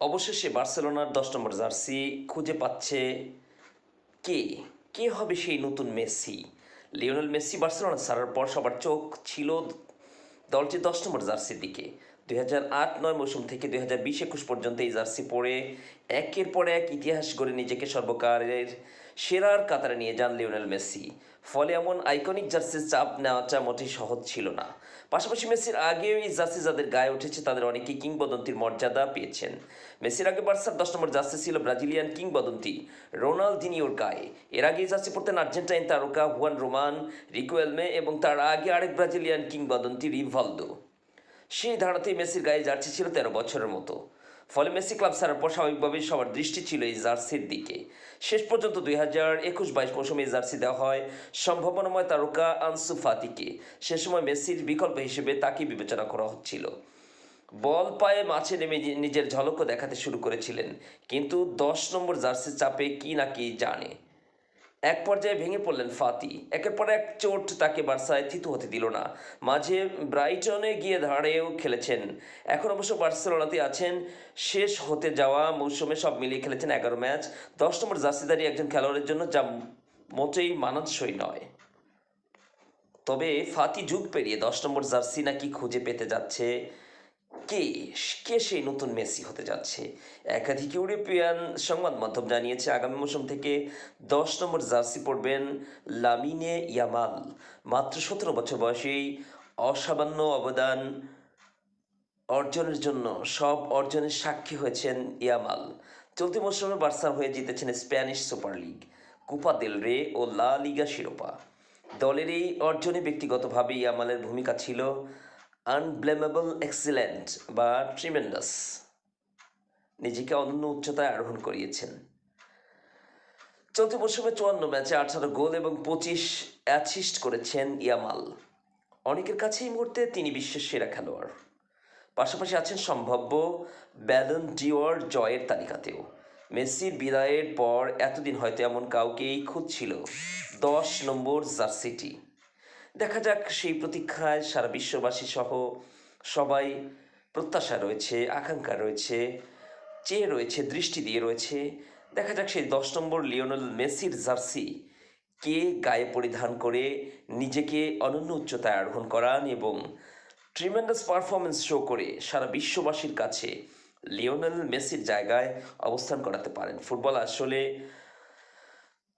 অবশেষে বার্সেলোনার দশ নম্বর জার্সি খুঁজে পাচ্ছে কে? কে হবে সেই নতুন মেসি? লিওনেল মেসি বার্সেলোনা ছাড়ার পর সবার চোখ ছিল দলটির দশ নম্বর জার্সির দিকে। দুই হাজার আট নয় মৌসুম থেকে দুই হাজার বিশ একুশ পর্যন্ত এই জার্সি পরে একের পর এক ইতিহাস গড়ে নিজেকে সর্বকালের সেরার কাতারে নিয়ে যান লিওনেল মেসি। ফলে এমন আইকনিক জার্সির চাপ নেওয়াটা মোটেই সহজ ছিল না। পাশাপাশি মেসির আগেও এই জার্সি যাদের গায়ে উঠেছে, তাদের অনেকেই কিংবদন্তির মর্যাদা পেয়েছেন। মেসির আগে বার্সার দশ নম্বর জার্সি ছিল ব্রাজিলিয়ান কিংবদন্তি রোনালদিনিওর গায়ে। এর আগে জার্সি পড়তেন আর্জেন্টাইন তারকা হুয়ান রোমান রিকুয়েলমে এবং তার আগে আরেক ব্রাজিলিয়ান কিংবদন্তি রিভালদো সেই ধারাতেই মেসির গায়ে জার্সি ছিল তেরো বছরের মতো। ফলে মেসি ক্লাব ছাড়ার পর স্বাভাবিকভাবেই সবার দৃষ্টি ছিল এই জার্সির দিকে। শেষ পর্যন্ত দুই হাজার একুশ বাইশ মৌসুমে এই জার্সি দেওয়া হয় সম্ভাবনাময় তারকা আনসু ফাতিকে। সে সময় মেসির বিকল্প হিসেবে তাকে বিবেচনা করা হচ্ছিল। বল পায়ে মাঠে নেমে নিজের ঝলকও দেখাতে শুরু করেছিলেন। কিন্তু দশ নম্বর জার্সির চাপে কি না কি জানে। এক পর্যায়ে ভেঙে পড়লেন ফাতি। একের পর এক চোট তাকে বার্সায় থিতু হতে দিল না। মাঝে ব্রাইটনে গিয়ে দাঁড়িয়েও খেলেছেন। এখন অবশ্য বার্সেলোনাতে আছেন। শেষ হতে যাওয়া মৌসুমে সব মিলিয়ে খেলেছেন এগারো ম্যাচ। দশ নম্বর জার্সিদারি একজন খেলোয়াড়ের জন্য যা মোটেই মানানসই নয়। তবে ফাতি যুগ পেরিয়ে দশ নম্বর জার্সি নাকি খুঁজে পেতে যাচ্ছে কে কে সেই নতুন মেসি হতে যাচ্ছে। একাধিক ইউরোপিয়ান সংবাদ মাধ্যম জানিয়েছে, আগামী মৌসুম থেকে দশ নম্বর জার্সি পরবেন লামিনে ইয়ামাল। মাত্র সতেরো বছর বয়সেই অসামান্য অবদান অর্জনের জন্য সব অর্জনের সাক্ষী হয়েছেন ইয়ামাল। চলতি মৌসুমে বার্সার হয়ে জিতেছেন Spanish super league, Copa del Rey ও লা লিগা শিরোপা। দলের এই অর্জনে ব্যক্তিগতভাবে ইয়ামালের ভূমিকা ছিল আনব্লেমেবল এক্সিলেন্ট বা ট্রিমেন্ডাস নিজেকে অনন্য উচ্চতায় আরোহণ করিয়েছেন। চলতি মৌসুমে চুয়ান্ন ম্যাচে আঠারো গোল এবং পঁচিশ অ্যাসিস্ট করেছেন ইয়ামাল। অনেকের কাছে এই মুহূর্তে তিনি বিশ্বের সেরা খেলোয়াড়। পাশাপাশি আছেন সম্ভাব্য ব্যালন ডিওর জয়ের তালিকাতেও। মেসির বিদায়ের পর এতদিন হয়তো এমন কাউকেই খুঁজছিল। দশ নম্বর জার্সিটি। দেখা যাক সেই প্রতীক্ষায় সারা বিশ্ববাসী সহ সবাই প্রত্যাশা রয়েছে, আকাঙ্ক্ষা রয়েছে, চেয়ে রয়েছে, দৃষ্টি দিয়ে রয়েছে। দেখা যাক সেই দশ নম্বর লিওনেল মেসির জার্সি কে গায়ে পরিধান করে নিজেকে অনন্য উচ্চতায় আরোহণ করান এবং ট্রিমেন্ডাস পারফরমেন্স শো করে সারা বিশ্ববাসীর কাছে লিওনেল মেসির জায়গায় অবস্থান করাতে পারেন। ফুটবল আসলে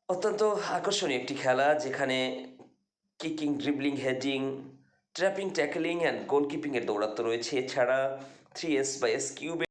অত্যন্ত আকর্ষণীয় একটি খেলা যেখানে kicking dribbling heading trapping tackling and গোলকিপিংয়ের দৌরাত্ম রয়েছে। এছাড়া থ্রি এস বা এস কিউবে